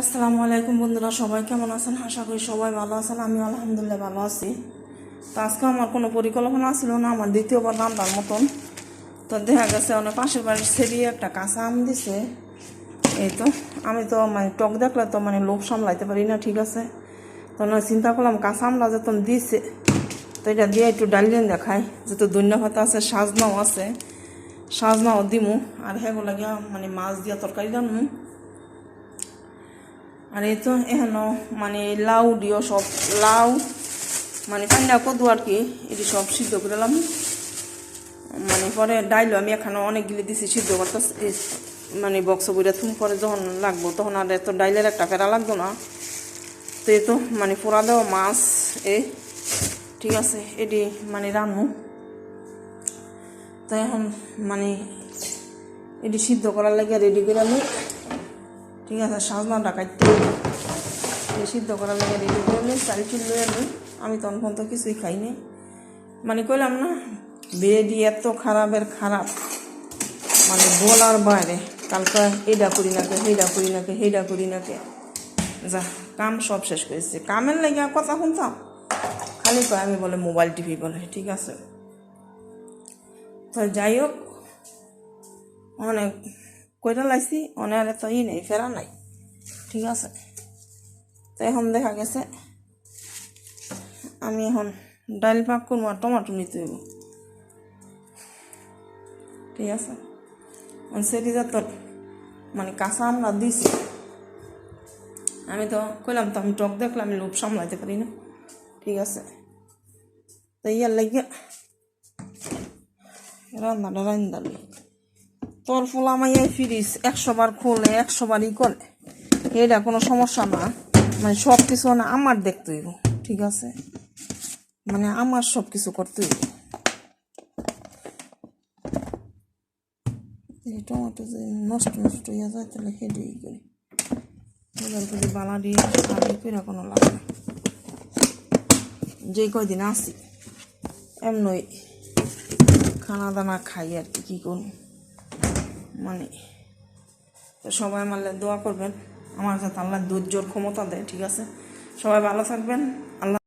আসসালামু আলাইকুম বন্ধুরা, সবাই কেমন আছেন? আশা করি সবাই ভালো আছেন আমি আলহামদুলিল্লাহ ভালো আছি। তো আজকে আমার কোনো পরিকল্পনা ছিল না, আমার দ্বিতীয়বার রান্নার মতন। তো দেখা গেছে অনেক পাশের বাড়ির সেরিয়ে একটা কাঁচা আম দিছে। এই তো, আমি তো মানে টক দেখলে তো মানে লোভ সামলাইতে পারি না, ঠিক আছে? তো না, চিন্তা করলাম কাঁচা আমটা যখন দিছে, তো এটা দিয়ে একটু ডালিয়ে দেখাই। যেহেতু ধন্য ভাত আছে, সাজনাও আছে, সাজনাও দিমু। আর হ্যাঁ লাগিয়া মানে মাছ দিয়া তরকারি রান্নু আর এই তো এখানো মানে লাউ দিও সব, লাউ মানে পান্ডা, কদু আর কি, এটি সব সিদ্ধ করলাম মানে পরে ডাইলও আমি এখানে অনেকগুলি দিছি সিদ্ধ করতে মানে বক্স বইটা থুম পরে যখন লাগবো তখন আর এত ডাইলের একটা ফেরা লাগতো না। তো এই তো মানে পোড়া দেওয়া মাছ, এ, ঠিক আছে, এটি মানে রান্নু তো এখন মানে এটি সিদ্ধ করার লাগে রেডি করে আমি ঠিক আছে সাজনাটা কাটতে সিদ্ধ করার লাগে রেডি করে নিই চিল লয়ে নিই আমি তখন তো কিছুই খাইনি। মানে কইলাম না, বেডি এত খারাপের খারাপ। মানে বলার বাইরে, কালকে এইটা করি নাকে সেইটা করি নাকে সেইটা করি নাকে। যা, কাম সব শেষ করেছে। কামের লাগে কথা শুনতাম। খালি কয়, আমি বলে মোবাইল টিভি বলে, ঠিক আছে। তো যাই হোক, অনেক কইটা লাইছি অনেক এত ই নেই, ফেরা নাই। ঠিক আছে? তো এখন দেখা গেছে, আমি এখন ডাইল পাক করব আর টমাটো নিতে হইব। ঠিক আছে? সেটি যাত মানে কাঁচা আমরা দিছি। আমি তো কইলাম তো, আমি টক দেখলাম, আমি লোভ সামলাইতে পারি না। ঠিক আছে? তো ইয়ার লাগিয়া রান্নাটা রান্দালি তোর ফুলা মাইয়াই ফিরিস একশো বার খোলে একশো বারই করে এটা কোনো সমস্যা না। মানে সব কিছু না আমার দেখতে হইব, ঠিক আছে? মানে আমার সব কিছু করতে এই যে নষ্ট নষ্ট হয়ে যায়, তাহলে হেঁটেই করি। এবার করে বালা দিয়ে করে কোনো লাভ নেই। যে কয়দিন আসি, এমনই খানা দানা খাই আর কি, কী করুন মানে তো সবাই আমার দোয়া করবেন। আমার সাথে আল্লাহ ধৈর্যর ক্ষমতা দেয়, ঠিক আছে? সবাই ভালো থাকবেন। আল্লাহ